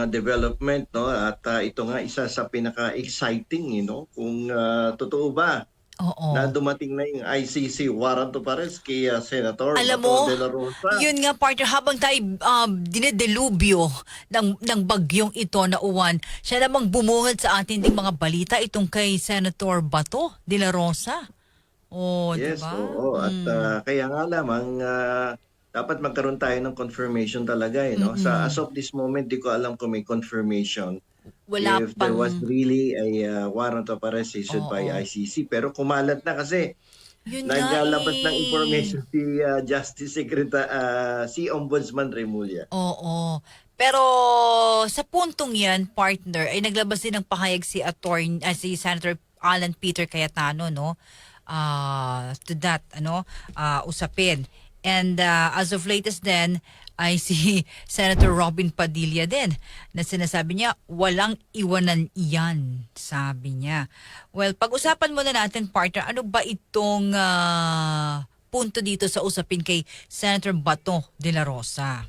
mga development no at ah, ito nga isa sa pinaka-exciting you know kung ah, totoo ba Oo. na dumating na yung ICC warrant of arrest kay ah, Senator Alam mo, de la Rosa. Yun nga partner, habang tayo um, dinedelubyo ng, ng bagyong ito na uwan, siya namang bumungad sa atin ding mga balita itong kay Senator Bato de la Rosa. Oh, Yes, diba? oo. At Mm. ah, kaya nga lamang ah, dapat magkaroon tayo ng confirmation talaga eh, no? Sa as of this moment, di ko alam kung may confirmation Wala if pang... there was really a ah, warrant of arrest issued by Oo. ICC. Pero kumalat na kasi Yun naglalabas ng eh. information si ah, Justice Secretary si Ombudsman Remulla. Oo. Pero sa puntong yan, partner, ay naglabas din ng pahayag si attorney, ah, si Senator Alan Peter Cayetano, no? Ah, to that, ano, ah, usapin. And ah, as of latest then, ay si Senator Robin Padilla din na sinasabi niya, walang iwanan iyan, sabi niya. Well, pag-usapan muna natin, partner, ano ba itong ah, punto dito sa usapin kay Senator Bato de la Rosa?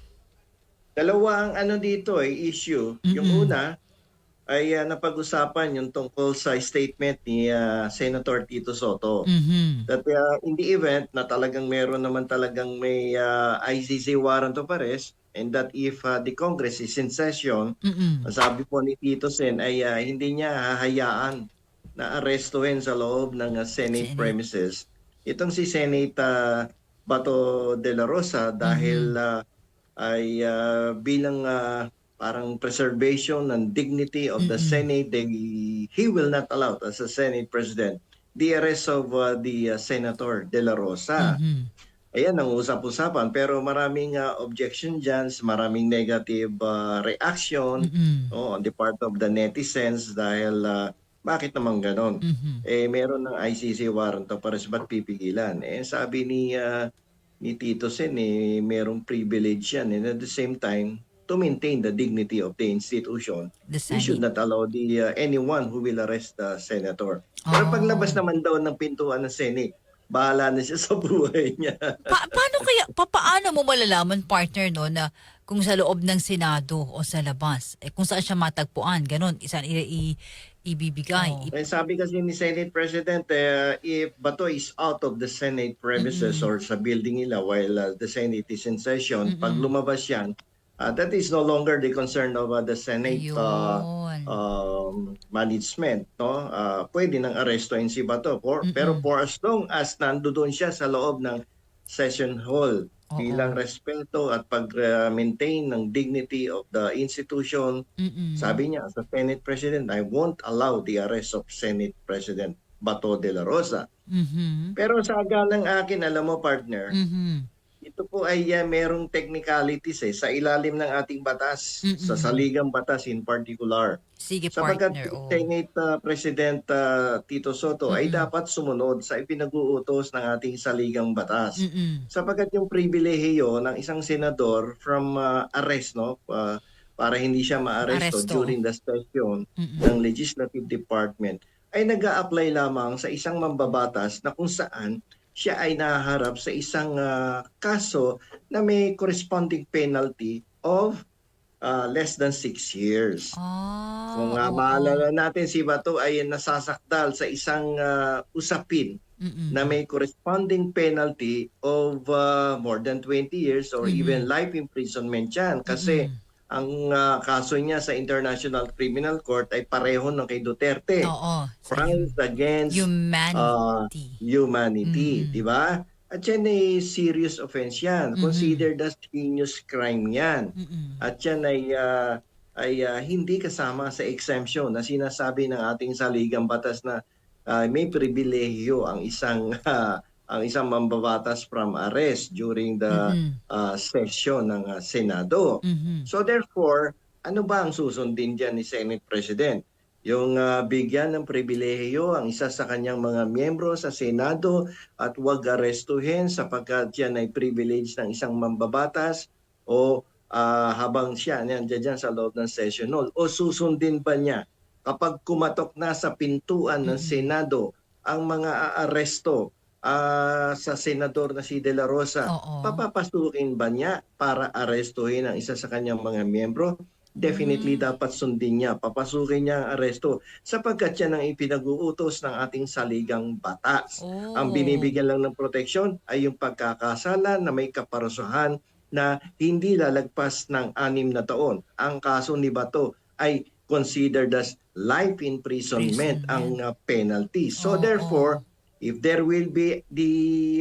Dalawa ang ano dito eh, issue. Yung Mm-mm. una ay ah, napag-usapan yung tungkol sa statement ni ah, Senator Tito Soto. Mhm. That uh, in the event na talagang meron naman talagang may uh, ICC warrant of arrest and that if uh, the Congress is in session, ang sabi po ni Tito Sen ay uh, hindi niya hahayaan na arestuhin sa loob ng uh, Senate Senate. premises. Itong si Senate uh, Bato de la Rosa dahil uh, ay uh, bilang uh, parang preservation ng dignity of the. Senate, they, he will not allow as a Senate President the arrest of uh, the uh, Senator De La Rosa. Mhm. Ayan ang usap-usapan pero maraming uh, objection dyan, maraming negative uh, reaction Mm-mm. oh, on the part of the netizens dahil uh, bakit naman ganon? Mhm. Eh meron ng ICC warrant of arrest ba't pipigilan? Eh sabi ni uh, ni Tito Sen eh merong privilege yan and at the same time to maintain the dignity of the institution The we should not allow the uh, anyone who will arrest the senator. Pero Oh. paglabas naman daw ng pintuan ng Senate, bahala na siya sa buhay niya. Pa- paano kaya, pa- paano mo malalaman, partner, no, na kung sa loob ng Senado o sa labas, eh, kung saan siya matagpuan, ganun, isa i- i- ibibigay. Oh. Eh, sabi kasi ni Senate President, eh, if Bato is out of the Senate premises or sa building nila while uh, the Senate is in session, pag lumabas yan, uh, that is no longer the concern of uh, the Senate uh, um, management. No? Uh, pwede nang arestuhin si Bato. For, Pero for as long as nandoon siya sa loob ng session hall, Oo. bilang respeto at pag-maintain ng dignity of the institution, Mm-mm. sabi niya, as a Senate President, I won't allow the arrest of Senate President Bato de la Rosa. Mhm. Pero sa agalang akin, alam mo partner, Mhm. Ito po ay uh, merong technicalities eh, sa ilalim ng ating batas, Mm-mm. sa saligang batas in particular. Sige, Sapagkat partner. yung Oh. Senate uh, President uh, Tito Soto ay Mm-mm. dapat sumunod sa ipinag-uutos ng ating saligang batas. Mm-mm. Sapagkat yung pribilehiyo ng isang senador from uh, arrest, no? Uh, para hindi siya maaresto Aresto. during the session Mm-mm. ng Legislative Department ay nag apply lamang sa isang mambabatas na kung saan siya ay naharap sa isang ah, kaso na may corresponding penalty of ah, less than six years. Ah, Kung uh, oo. maalala natin, si Bato ay nasasakdal sa isang ah, usapin Mm-mm. na may corresponding penalty of ah, more than 20 years or Mhm. even life imprisonment yan. Kasi Mm-mm. Ang ah, kaso niya sa International Criminal Court ay pareho ng kay Duterte. Oo. Crimes against humanity. humanity, Mm. di ba? At yan ay serious offense yan. Mhm. Considered as heinous crime yan. Mm-mm. At yan ay ah, ay ah, hindi kasama sa exemption na sinasabi ng ating saligang batas na ah, may pribilehiyo ang isang ang isang mambabatas from arrest during the Mm-mm. ah, session ng ah, Senado. Mhm. So therefore, ano ba ang susundin dyan ni Senate President? Yung ah, bigyan ng pribilehiyo ang isa sa kanyang mga miyembro sa Senado at huwag arestuhin sapagkat yan ay privilege ng isang mambabatas o ah, habang siya nandiyan dyan sa loob ng session hall o susundin pa niya kapag kumatok na sa pintuan ng Mhm. Senado ang mga aaresto ah, sa senador na si De La Rosa Oo. papapasukin ba niya para arestuhin ang isa sa kanyang mga miyembro? definitely dapat sundin niya. Papasukin niya ang aresto sapagkat yan ang ipinag-uutos ng ating saligang batas. Oh. Ang binibigyan lang ng proteksyon ay yung pagkakasala na may kaparusahan na hindi lalagpas ng anim na taon. Ang kaso ni Bato ay considered as life imprisonment Imprisonment. ang uh, penalty. So Oo. therefore, if there will be the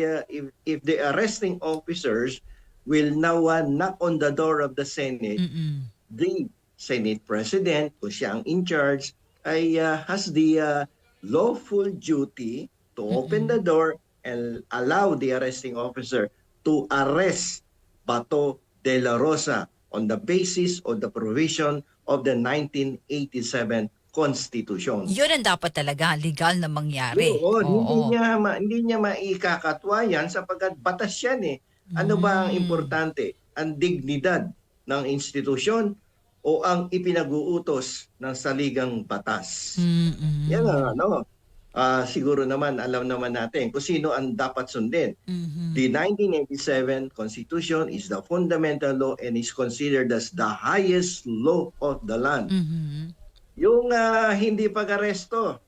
uh, if, if the arresting officers will now uh, knock on the door of the Senate, Mm-mm. the Senate President, kung siya ang in charge, ay uh, has the uh, lawful duty to open the door and allow the arresting officer to arrest Bato de la Rosa on the basis of the provision of the 1987 Constitution. Yun ang dapat talaga, legal na mangyari. Oo, hindi niya ma, hindi niya maikakatwa yan sapagkat batas yan eh. Ano ba ang Mm. importante? Ang dignidad ng institusyon o ang ipinag-uutos ng saligang batas? Mm-mm. Yan ang ano. Ah, siguro naman alam naman natin kung sino ang dapat sundin. Mhm. The 1987 Constitution is the fundamental law and is considered as the highest law of the land. Mhm. Yung ah, hindi pag-aresto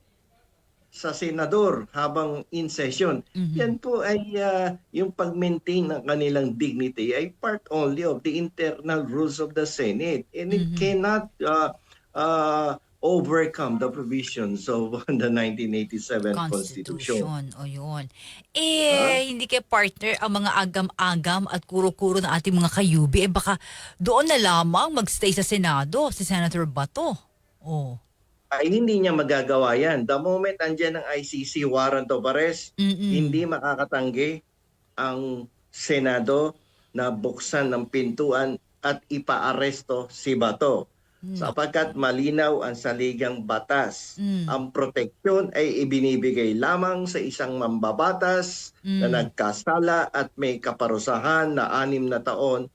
sa senador habang in session, Mhm. yan po ay ah, yung pag-maintain ng kanilang dignity ay part only of the internal rules of the Senate and it Mhm. cannot ah, ah, overcome the provisions of the 1987 Constitution. Constitution. O yun. Eh, hindi kay partner ang mga agam-agam at kuro-kuro ng ating mga kayubi. Eh baka doon na lamang magstay sa Senado si Senator Bato. Oh. Ay hindi niya magagawa yan. The moment andyan ang ICC warrant of arrest, Mm-mm. hindi makakatanggi ang Senado na buksan ng pintuan at ipaaresto si Bato. Sapagkat malinaw ang saligang batas. Mm. Ang proteksyon ay ibinibigay lamang sa isang mambabatas na Mm. nagkasala at may kaparusahan na anim na taon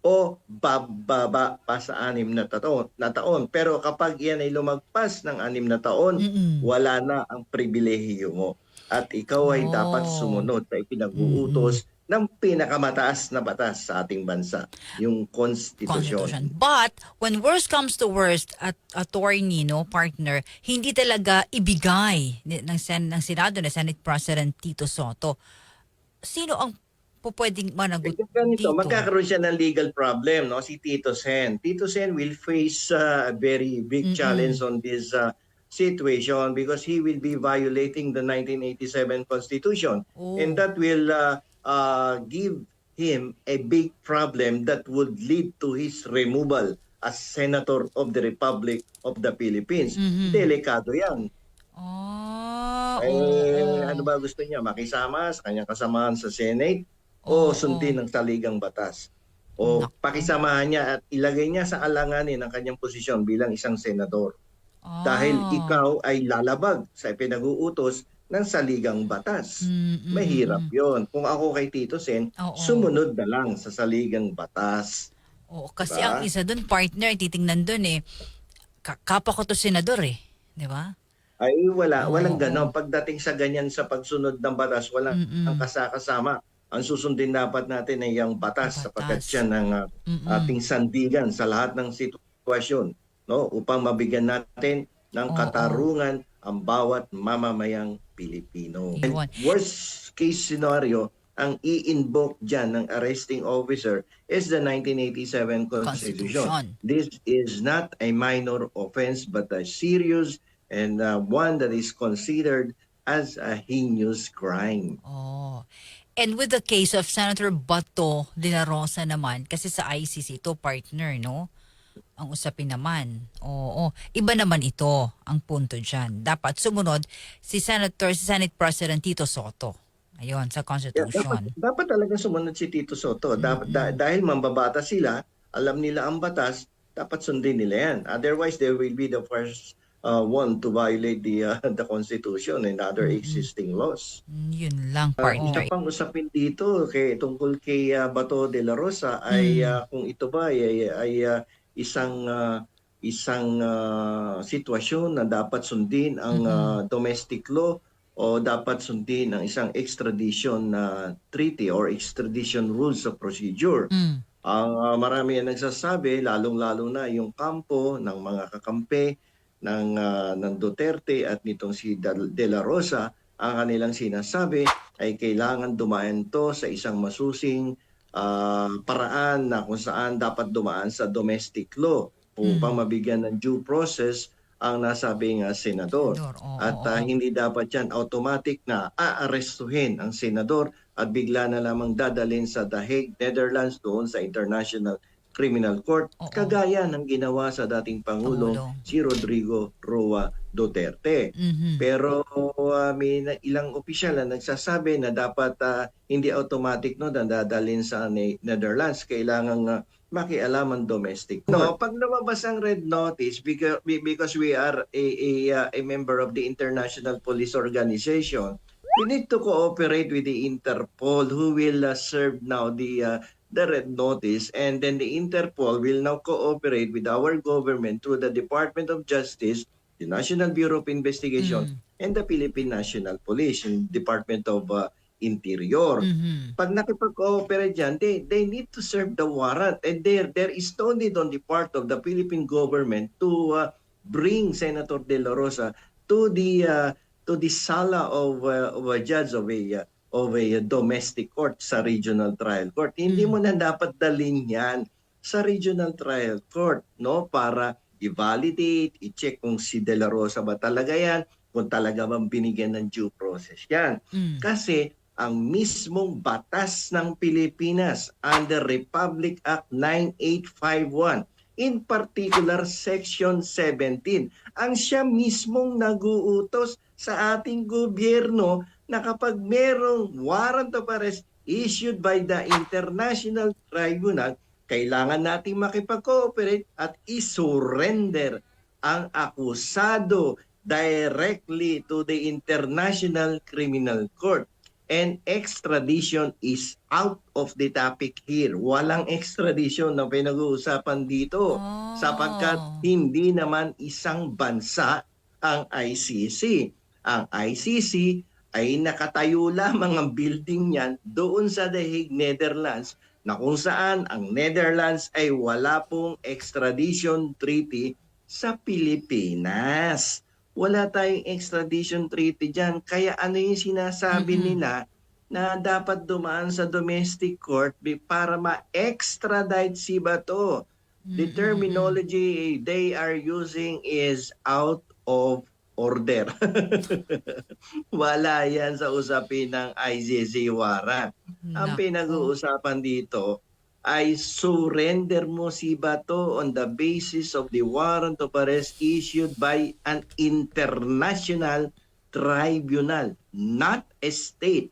o bababa pa sa anim na taon, na taon. Pero kapag yan ay lumagpas ng anim na taon, Mm-mm. wala na ang pribilehiyo mo. At ikaw ay Oh. dapat sumunod sa ipinag-uutos ng pinakamataas na batas sa ating bansa, yung konstitusyon. Constitution. But, when worst comes to worst at attorney, no, partner, hindi talaga ibigay ng, sen, ng Senado na Senate President Tito Soto. Sino ang po pwedeng managot Eh, dito? magkakaroon siya ng legal problem, no? Si Tito Sen. Tito Sen will face uh, a very big Mm-mm. challenge on this uh, situation because he will be violating the 1987 Constitution. Oh. And that will uh, uh, give him a big problem that would lead to his removal as Senator of the Republic of the Philippines. Mhm. Delikado yan. Ah, Eh, ano ba gusto niya? Makisama sa kanyang kasamahan sa Senate. O sundin ng saligang batas? O pakisamahan niya at ilagay niya sa alanganin ang kanyang posisyon bilang isang senador. Ah. Dahil ikaw ay lalabag sa pinag-uutos ng saligang batas. Mm-mm. Mahirap yon. Kung ako kay Tito Sen, Oo. sumunod na lang sa saligang batas. Oo, kasi Diba? ang isa doon, partner, titingnan doon eh, ka- kapwa ko to senador eh. Di ba? Ay wala, Oo. walang ganon. Pagdating sa ganyan sa pagsunod ng batas, walang Mm-mm. ang kasakasama. Ang susundin dapat natin ay yung batas, Batas. sapagkat siya ng uh, Mm-mm. ating sandigan sa lahat ng sitwasyon no upang mabigyan natin ng Oo. katarungan ang bawat mamamayang Pilipino. And worst case scenario ang i-invoke dyan ng arresting officer is the 1987 Constitution. Constitution. This is not a minor offense but a serious and uh, one that is considered as a heinous crime. Oh. And with the case of Senator Bato de la Rosa naman, kasi sa ICC ito, partner, no? Ang usapin naman. Oo. Iba naman ito ang punto dyan. Dapat sumunod si Senator, si Senate President Tito Soto. Ayun, sa Yeah, Constitution. dapat, dapat talaga sumunod si Tito Soto. Da- da- dahil mambabata sila, alam nila ang batas, dapat sundin nila yan. Otherwise, they will be the first uh, one to violate the uh, the Constitution and other existing laws. Mm, Yun lang, Uh, partner. isa pang usapin dito kay tungkol kay uh, Bato de la Rosa ay Mm. uh, kung ito ba ay, ay, uh, isang uh, isang uh, sitwasyon na dapat sundin ang uh, domestic law o dapat sundin ang isang extradition na treaty or extradition rules of procedure. Mm. Ang ah, marami ang nagsasabi, lalong-lalo na yung kampo ng mga kakampi ng, ah, ng Duterte at nitong si De La Rosa, ang kanilang sinasabi ay kailangan dumaan to sa isang masusing ah, paraan na kung saan dapat dumaan sa domestic law upang mabigyan ng due process ang nasabing ah, senador. Senador, oo, At oo. ah, hindi dapat yan automatic na aarestuhin ang senador at bigla na lamang dadalhin sa The Hague, Netherlands doon sa International Criminal Court Oo. kagaya ng ginawa sa dating Pangulo Pangulo. si Rodrigo Roa Duterte. Mhm. Pero ah, may na- ilang opisyal na nagsasabi na dapat ah, hindi automatic no na dadalhin sa Ne- Netherlands kailangan uh, makialaman domestic. No, pag lumabas ang red notice because because we are a a, ah, a member of the International Police Organization, we need to cooperate with the Interpol who will uh, serve now the uh, the red notice and then the Interpol will now cooperate with our government through the Department of Justice, the National Bureau of Investigation and the Philippine National Police, yung Department of uh, Interior. Mhm. Pag nakipag-cooperate dyan, they, they need to serve the warrant. And there, there is no need on the part of the Philippine government to uh, bring Senator De La Rosa to the uh, to the sala of, uh, of a judge of a uh, of a domestic court sa regional trial court. Hindi mo na dapat dalhin yan sa regional trial court no para i-validate, i-check kung si De La Rosa ba talaga yan, kung talaga bang binigyan ng due process yan. Mm. Kasi ang mismong batas ng Pilipinas under Republic Act 9851, in particular Section 17, ang siya mismong naguutos sa ating gobyerno na kapag merong warrant of arrest issued by the International Tribunal, kailangan nating makipag-cooperate at isurrender ang akusado directly to the International Criminal Court. And extradition is out of the topic here. Walang extradition na pinag-uusapan dito Oh. sapagkat hindi naman isang bansa ang ICC. Ang ICC ay nakatayo lamang ang building niyan doon sa The Hague, Netherlands na kung saan ang Netherlands ay wala pong extradition treaty sa Pilipinas. Wala tayong extradition treaty dyan. Kaya ano yung sinasabi Mhm. nila na dapat dumaan sa domestic court para ma-extradite si Bato. The Mm-mm. terminology they are using is out of order. Wala yan sa usapin ng ICC warrant. Ang Nako. pinag-uusapan dito ay surrender mo si Bato on the basis of the warrant of arrest issued by an international tribunal, not a state.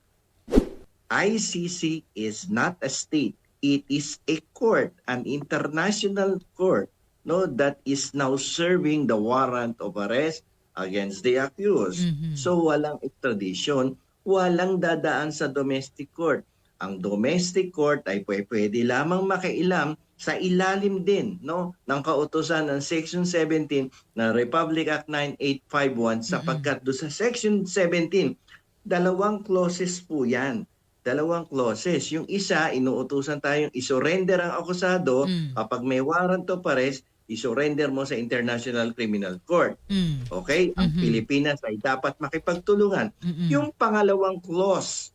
ICC is not a state. It is a court, an international court, no, that is now serving the warrant of arrest against the accused. Mhm. So walang extradition, walang dadaan sa domestic court. Ang domestic court ay pwe- pwede lamang makialam sa ilalim din no ng kautosan ng Section 17 ng Republic Act 9851 sapagkat do sa Section 17 dalawang clauses po yan. Dalawang clauses. Yung isa, inuutusan tayong isurrender ang akusado Mm. kapag may warrant of arrest, isurrender mo sa International Criminal Court. Mm. Okay? Ang Mhm. Pilipinas ay dapat makipagtulungan. Mm-mm. Yung pangalawang clause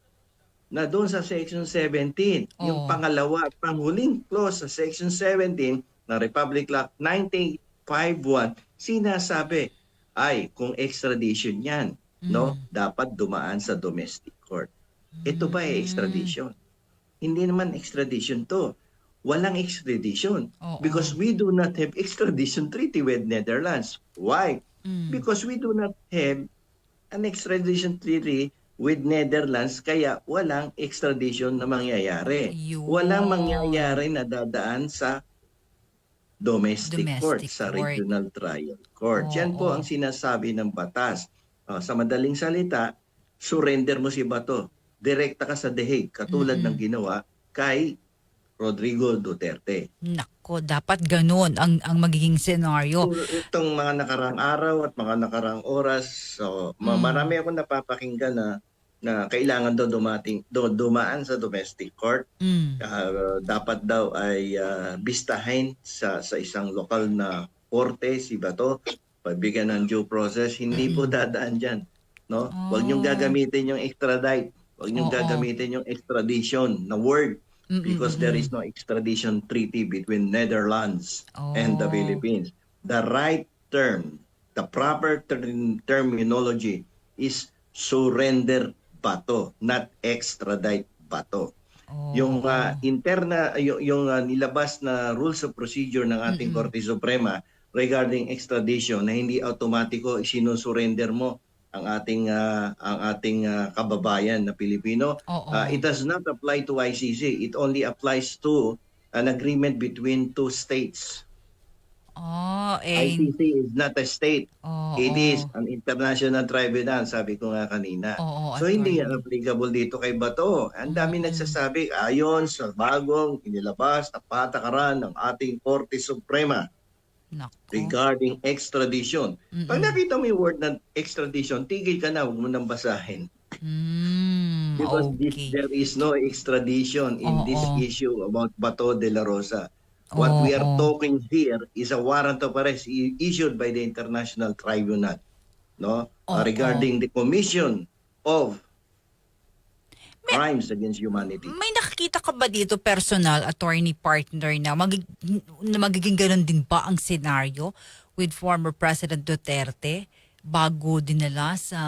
na doon sa Section 17, yung Oo. pangalawa at panghuling clause sa Section 17 ng Republic Act 9851, sinasabi ay kung extradition yan, no, Mm. dapat dumaan sa domestic court. Ito ba ay Mm. extradition? Hindi naman extradition to. Walang extradition Oo. because we do not have extradition treaty with Netherlands. Why? Mm. Because we do not have an extradition treaty with Netherlands kaya walang extradition na mangyayari. Yun. Walang mangyayari na dadaan sa domestic, Domestic court, sa court. regional trial court. Yan po Oo. ang sinasabi ng batas. Ah, sa madaling salita, surrender mo si Bato. Direkta ka sa The Hague, katulad Mm-mm. ng ginawa kay Rodrigo Duterte. Nako, dapat ganun ang ang magiging senaryo. Itong mga nakarang araw at mga nakarang oras, so Mm. marami akong napapakinggan na na kailangan daw dumating do, dumaan sa domestic court Mm. Ah, dapat daw ay ah, bistahin sa sa isang lokal na korte si Bato pagbigyan ng due process hindi po dadaan diyan no wag niyong Oh. gagamitin yung extradite wag niyong Oo. gagamitin yung extradition na word Mm-mm, because there is no extradition treaty between Netherlands and the Oh. Philippines the right term the proper term, terminology is surrender Bato not extradite Bato Oh. yung ah, interna yung, yung ah, nilabas na rules of procedure ng ating Korte Suprema regarding extradition na hindi automatiko isinusurrender mo ang ating ah, ang ating ah, kababayan na Pilipino Oo. Ah, it does not apply to ICC it only applies to an agreement between two states Oh, eh. ICC is not a state Oo. it is an international tribunal sabi ko nga kanina Oo, So hindi yan applicable dito kay Bato. Ang dami nagsasabi ayon sa bagong inilabas na patakaran ng ating Korte Suprema Nako. regarding extradition. Pag nakita mo yung word na extradition, tigil ka na, huwag mo nang basahin. Mm, Because this, okay. there is no extradition in this Oo. issue about Bato de la Rosa. What we are Oo. talking here is a warrant of arrest issued by the International Tribunal no Oo. Uh, regarding the commission of crimes against humanity. May nakikita ka ba dito personal attorney partner na, magig- na magiging ganun din ba ang senaryo with former President Duterte bago dinala sa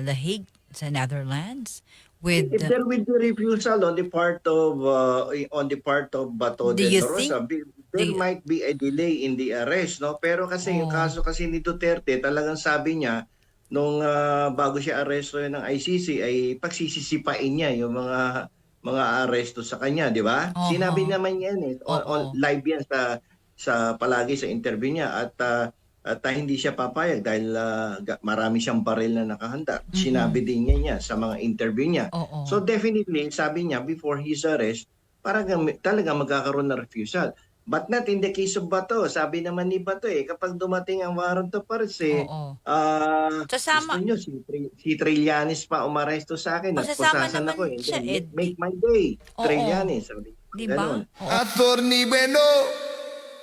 The Hague, sa Netherlands? With, If there will be refusal on the part of uh, on the part of Bato de la Rosa, be- there might be a delay in the arrest, no? Pero kasi yung Oh. kaso kasi ni Duterte, talagang sabi niya nung ah, bago siya aresto ng ICC ay pagsisisipain niya yung mga mga aresto sa kanya, di ba? Oho. Sinabi naman niya yan eh. On, on- live yan sa sa palagi sa interview niya at ah, at ah, hindi siya papayag dahil ah, ga- marami siyang baril na nakahanda. Sinabi din niya niya sa mga interview niya. Oo. So definitely, sabi niya, before his arrest, parang talaga magkakaroon ng refusal. But not in the case of Bato. Sabi naman ni Bato eh, kapag dumating ang warrant of arrest eh, Oo. ah, Sasama- gusto nyo, si, Tri- si Trillanes pa umaresto sa akin O, at sasama pusasan naman ako eh. siya, Then, eh, Make my day, Oo. Trillanes. Sabi, Di ba? Ganon. Oo. Attorney Bueno,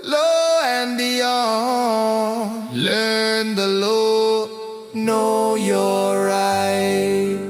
law and beyond. Learn the law, know your rights.